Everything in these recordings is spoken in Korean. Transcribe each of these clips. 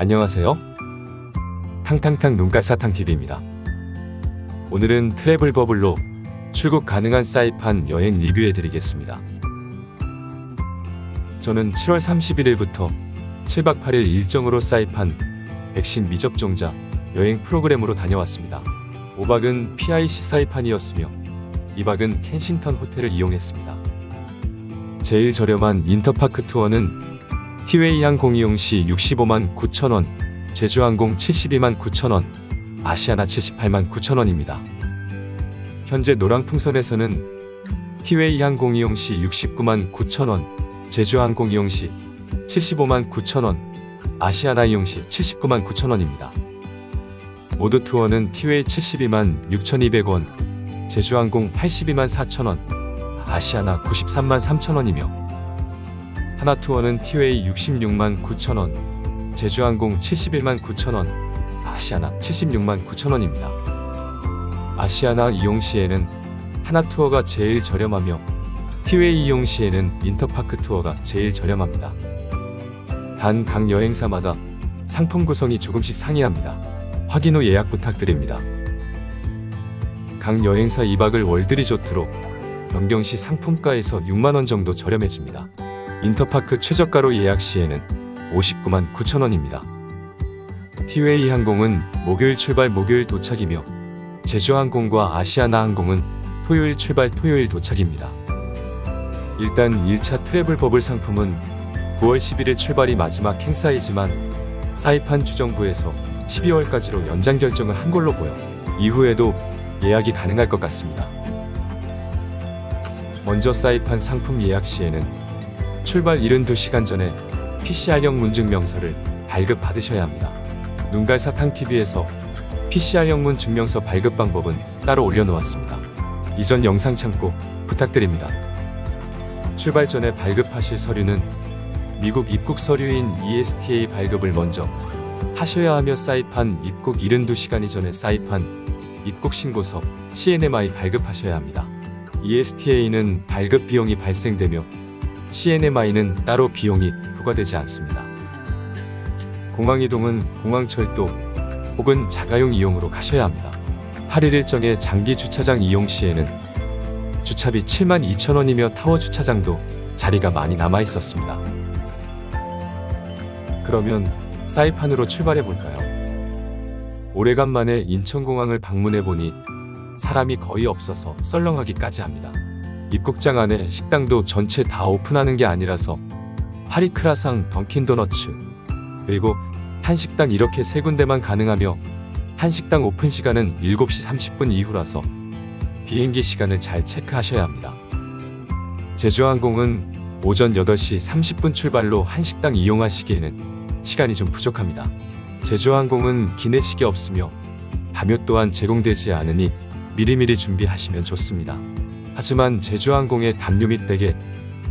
안녕하세요. 탕탕탕 눈깔 사탕TV입니다. 오늘은 트래블 버블로 출국 가능한 사이판 여행 리뷰해 드리겠습니다. 저는 7월 31일부터 7박 8일 일정으로 사이판 백신 미접종자 여행 프로그램으로 다녀왔습니다. 5박은 PIC 사이판이었으며 2박은 켄싱턴 호텔을 이용했습니다. 제일 저렴한 인터파크 투어는 티웨이 항 공 이용 시 65만 9천원, 제주항공 72만 9천원, 아시아나 78만 9천원입니다. 현재 노랑 풍선에서는 티웨이 항공 이용 시 69만 9천원, 제주항공 이용 시 75만 9천원, 아시아나 이용 시 79만 9천원입니다. 모두 투어는 티웨이 72만 6,200원, 제주항공 82만 4천원, 아시아나 93만 3천원이며 하나 투어는 티웨이 66만 9천원, 제주항공 71만 9천원, 아시아나 76만 9천원입니다. 아시아나 이용 시에는 하나 투어가 제일 저렴하며 티웨이 이용 시에는 인터파크 투어가 제일 저렴합니다. 단 각 여행사마다 상품 구성이 조금씩 상이합니다. 확인 후 예약 부탁드립니다. 각 여행사 2박을 월드리조트로 변경 시 상품가에서 6만원 정도 저렴해집니다. 인터파크 최저가로 예약 시에는 59만 9천원입니다. 티웨이 항공은 목요일 출발 목요일 도착이며 제주항공과 아시아나 항공은 토요일 출발 토요일 도착입니다. 일단 1차 트래블 버블 상품은 9월 11일 출발이 마지막 행사이지만 사이판 주정부에서 12월까지로 연장 결정을 한 걸로 보여 이후에도 예약이 가능할 것 같습니다. 먼저 사이판 상품 예약 시에는 출발 72시간 전에 PCR형 문증명서를 발급 받으셔야 합니다. 눈갈 사탕TV에서 PCR형 문 증명서 발급 방법은 따로 올려놓았습니다. 이전 영상 참고 부탁드립니다. 출발 전에 발급하실 서류는 미국 입국 서류인 ESTA 발급을 먼저 하셔야 하며 사이판 입국 72시간 이전에 사이판 입국 신고서 CNMI 발급하셔야 합니다. ESTA는 발급 비용이 발생되며 CNMI는 따로 비용이 부과되지 않습니다. 공항 이동은 공항철도 혹은 자가용 이용으로 가셔야 합니다. 8일 일정의 장기 주차장 이용 시에는 주차비 7만 2천 원이며 타워 주차장도 자리가 많이 남아 있었습니다. 그러면 사이판으로 출발해 볼까요? 오래간만에 인천공항을 방문해 보니 사람이 거의 없어서 썰렁하기까지 합니다. 입국장 안에 식당도 전체 다 오픈하는 게 아니라서 파리크라상 던킨도너츠 그리고 한식당 이렇게 세 군데만 가능하며 한식당 오픈 시간은 7시 30분 이후라서 비행기 시간을 잘 체크하셔야 합니다. 제주항공은 오전 8시 30분 출발로 한식당 이용하시기에는 시간이 좀 부족합니다. 제주항공은 기내식이 없으며 담요 또한 제공되지 않으니 미리미리 준비하시면 좋습니다. 하지만 제주항공의 담요 및 베개,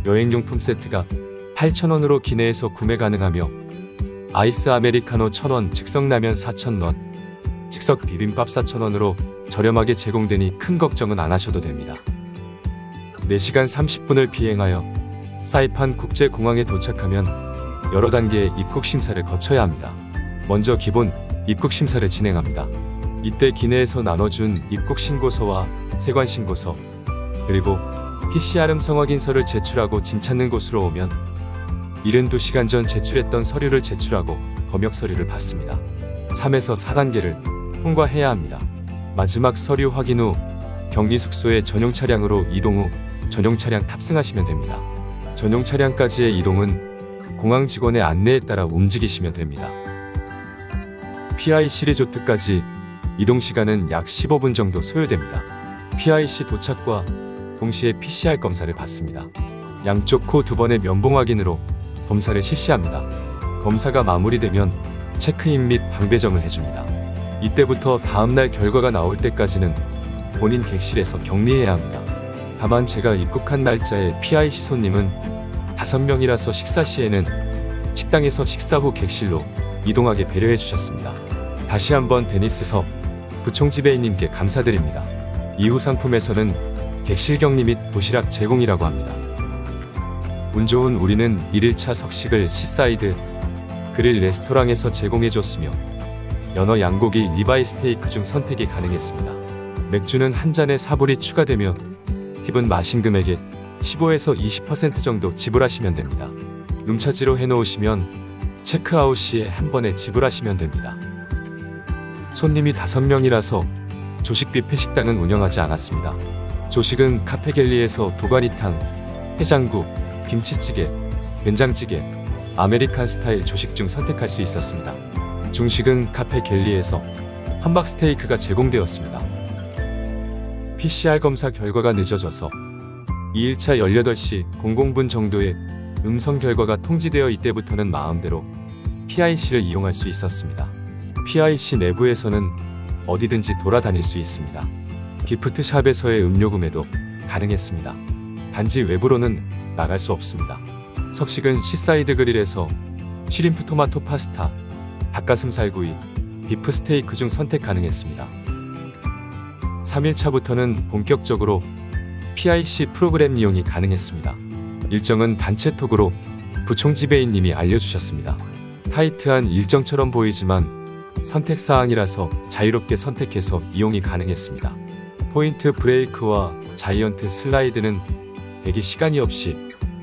여행용품 세트가 8,000원으로 기내에서 구매 가능하며 아이스 아메리카노 1,000원, 즉석라면 4,000원, 즉석 비빔밥 4,000원으로 저렴하게 제공되니 큰 걱정은 안 하셔도 됩니다. 4시간 30분을 비행하여 사이판 국제공항에 도착하면 여러 단계의 입국 심사를 거쳐야 합니다. 먼저 기본 입국 심사를 진행합니다. 이때 기내에서 나눠준 입국 신고서와 세관 신고서 그리고 PCR 음성 확인서를 제출하고 짐 찾는 곳으로 오면 72시간 전 제출했던 서류를 제출하고 검역 서류를 받습니다. 3에서 4단계를 통과해야 합니다. 마지막 서류 확인 후 격리 숙소에 전용 차량으로 이동 후 전용 차량 탑승하시면 됩니다. 전용 차량까지의 이동은 공항 직원의 안내에 따라 움직이시면 됩니다. PIC 리조트까지 이동 시간은 약 15분 정도 소요됩니다. PIC 도착과 동시에 PCR 검사를 받습니다. 양쪽 코 두 번의 면봉 확인으로 검사를 실시합니다. 검사가 마무리되면 체크인 및 방배정을 해줍니다. 이때부터 다음날 결과가 나올 때까지는 본인 객실에서 격리해야 합니다. 다만 제가 입국한 날짜에 PIC 손님은 5명이라서 식사 시에는 식당에서 식사 후 객실로 이동하게 배려해 주셨습니다. 다시 한번 데니스서 부총지배인님께 감사드립니다. 이후 상품에서는 객실 격리 및 도시락 제공이라고 합니다. 운 좋은 우리는 1일차 석식을 시사이드, 그릴 레스토랑에서 제공해줬으며 연어 양고기 리바이 스테이크 중 선택이 가능했습니다. 맥주는 한 잔에 사불이 추가되며 팁은 마신 금액의 15에서 20% 정도 지불하시면 됩니다. 룸차지로 해놓으시면 체크아웃 시에 한 번에 지불하시면 됩니다. 손님이 5명이라서 조식 뷔페 식당은 운영하지 않았습니다. 조식은 카페갤리에서 도가니탕, 해장국, 김치찌개, 된장찌개, 아메리칸 스타일 조식 중 선택할 수 있었습니다. 중식은 카페 갤리에서 함박 스테이크가 제공되었습니다. PCR 검사 결과가 늦어져서 2일차 18시 00분 정도에 음성 결과가 통지되어 이때부터는 마음대로 PIC를 이용할 수 있었습니다. PIC 내부에서는 어디든지 돌아다닐 수 있습니다. 기프트샵에서의 음료 구매도 가능했습니다. 단지 외부로는 나갈 수 없습니다. 석식은 시사이드 그릴에서 시림프 토마토 파스타, 닭가슴살 구이, 비프 스테이크 중 선택 가능했습니다. 3일차부터는 본격적으로 PIC 프로그램 이용이 가능했습니다. 일정은 단체 톡으로 부총 지배인님이 알려주셨습니다. 타이트한 일정처럼 보이지만 선택사항이라서 자유롭게 선택해서 이용이 가능했습니다. 포인트 브레이크와 자이언트 슬라이드는 대기 시간이 없이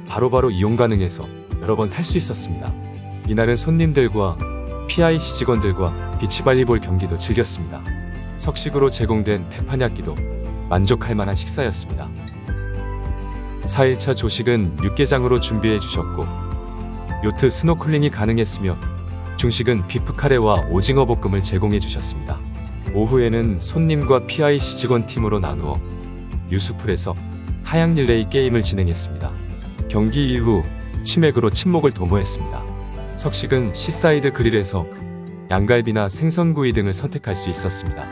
바로바로 이용 가능해서 여러 번 탈 수 있었습니다. 이날은 손님들과 PIC 직원들과 비치발리볼 경기도 즐겼습니다. 석식으로 제공된 테파냐끼도 만족할 만한 식사였습니다. 4일차 조식은 육개장으로 준비해 주셨고 요트 스노클링이 가능했으며 중식은 비프 카레와 오징어 볶음을 제공해 주셨습니다. 오후에는 손님과 PIC 직원 팀으로 나누어 유수풀에서 하양 릴레이 게임을 진행했습니다. 경기 이후 치맥으로 침묵을 도모했습니다. 석식은 시사이드 그릴에서 양갈비나 생선구이 등을 선택할 수 있었습니다.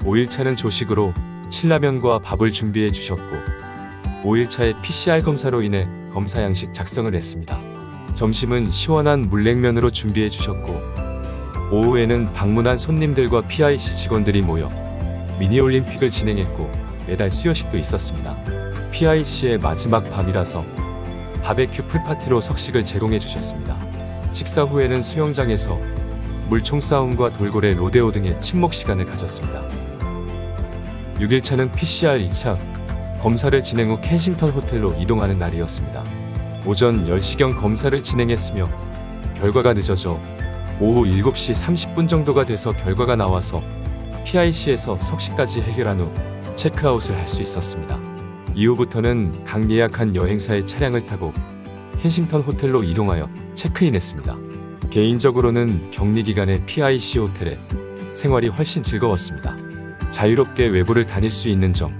5일차는 조식으로 신라면과 밥을 준비해 주셨고 5일차에 PCR 검사로 인해 검사 양식 작성을 했습니다. 점심은 시원한 물냉면으로 준비해 주셨고 오후에는 방문한 손님들과 PIC 직원들이 모여 미니올림픽을 진행했고 매달 수여식도 있었습니다. PIC의 마지막 밤이라서 바베큐 풀파티로 석식을 제공해 주셨습니다. 식사 후에는 수영장에서 물총 싸움과 돌고래 로데오 등의 친목 시간을 가졌습니다. 6일차는 PCR 2차 검사를 진행 후 켄싱턴 호텔로 이동하는 날이었습니다. 오전 10시경 검사를 진행했으며 결과가 늦어져 오후 7시 30분 정도가 돼서 결과가 나와서 PIC에서 석시까지 해결한 후 체크아웃을 할 수 있었습니다. 이후부터는 각 예약한 여행사의 차량을 타고 켄싱턴 호텔로 이동하여 체크인했습니다. 개인적으로는 격리 기간에 PIC 호텔에 생활이 훨씬 즐거웠습니다. 자유롭게 외부를 다닐 수 있는 점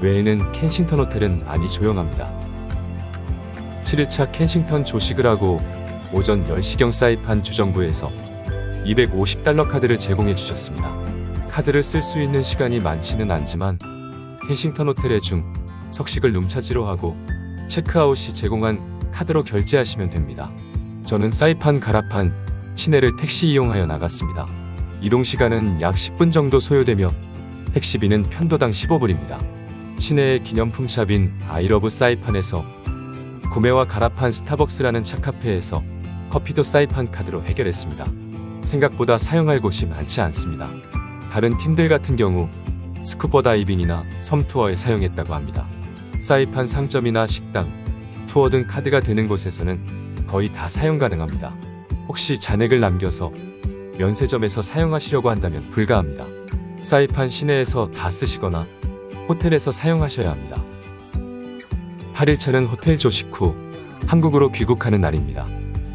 외에는 켄싱턴 호텔은 많이 조용합니다. 7일차 켄싱턴 조식을 하고 오전 10시경 사이판 주정부에서 250달러 카드를 제공해 주셨습니다. 카드를 쓸 수 있는 시간이 많지는 않지만 켄싱턴 호텔의 중 석식을 룸차지로 하고 체크아웃 시 제공한 카드로 결제하시면 됩니다. 저는 사이판 가라판 시내를 택시 이용하여 나갔습니다. 이동 시간은 약 10분 정도 소요되며 택시비는 편도당 15불입니다. 시내의 기념품 샵인 아이러브 사이판에서 구매와 가라판 스타벅스라는 차카페에서 커피도 사이판 카드로 해결했습니다. 생각보다 사용할 곳이 많지 않습니다. 다른 팀들 같은 경우 스쿠버 다이빙이나 섬 투어에 사용했다고 합니다. 사이판 상점이나 식당, 투어 등 카드가 되는 곳에서는 거의 다 사용 가능합니다. 혹시 잔액을 남겨서 면세점에서 사용하시려고 한다면 불가합니다. 사이판 시내에서 다 쓰시거나 호텔에서 사용하셔야 합니다. 8일차는 호텔 조식 후 한국으로 귀국하는 날입니다.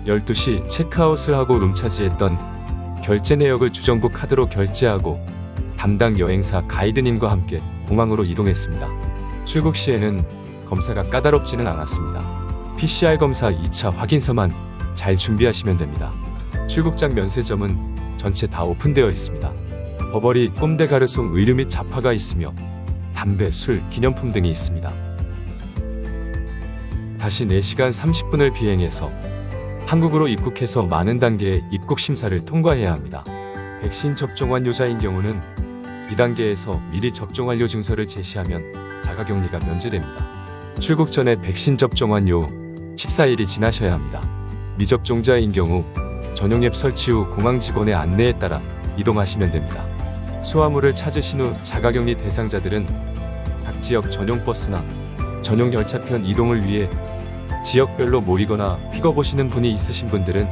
12시 체크아웃을 하고 룸차지했던 결제 내역을 주정부 카드로 결제하고 담당 여행사 가이드님과 함께 공항으로 이동했습니다. 출국 시에는 검사가 까다롭지는 않았습니다. PCR 검사 2차 확인서만 잘 준비하시면 됩니다. 출국장 면세점은 전체 다 오픈되어 있습니다. 버버리, 꼼데 가르송 의류 및 잡화가 있으며 담배, 술, 기념품 등이 있습니다. 다시 4시간 30분을 비행해서 한국으로 입국해서 많은 단계의 입국 심사를 통과해야 합니다. 백신 접종 완료자인 경우는 2단계에서 미리 접종 완료 증서를 제시하면 자가격리가 면제됩니다. 출국 전에 백신 접종 완료 후 14일이 지나셔야 합니다. 미접종자인 경우 전용 앱 설치 후 공항 직원의 안내에 따라 이동하시면 됩니다. 수화물을 찾으신 후 자가격리 대상자들은 각 지역 전용 버스나 전용 열차편 이동을 위해 지역별로 모이거나 픽업 오시는 분이 있으신 분들은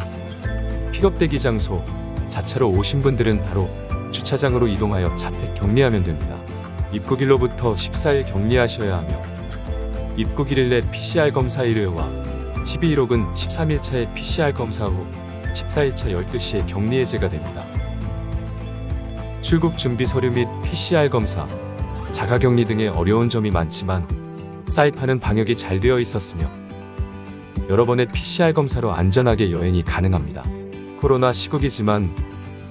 픽업 대기 장소, 자차로 오신 분들은 바로 주차장으로 이동하여 자택 격리하면 됩니다. 입국일로부터 14일 격리하셔야 하며 입국일 내 PCR 검사 일요와 12일옥은 13일차에 PCR 검사 후 14일차 12시에 격리 해제가 됩니다. 출국 준비 서류 및 PCR 검사, 자가격리 등의 어려운 점이 많지만 사이판은 방역이 잘 되어 있었으며 여러 번의 PCR 검사로 안전하게 여행이 가능합니다. 코로나 시국이지만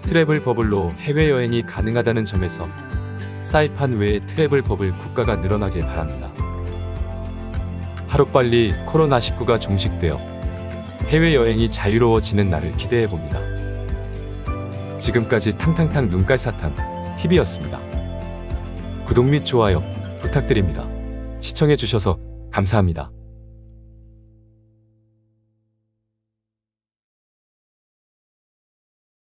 트래블 버블로 해외여행이 가능하다는 점에서 사이판 외에 트래블 버블 국가가 늘어나길 바랍니다. 하루빨리 코로나19가 종식되어 해외여행이 자유로워지는 날을 기대해 봅니다. 지금까지 탕탕탕 눈깔 사탕 TV였습니다. 구독 및 좋아요 부탁드립니다. 시청해 주셔서 감사합니다.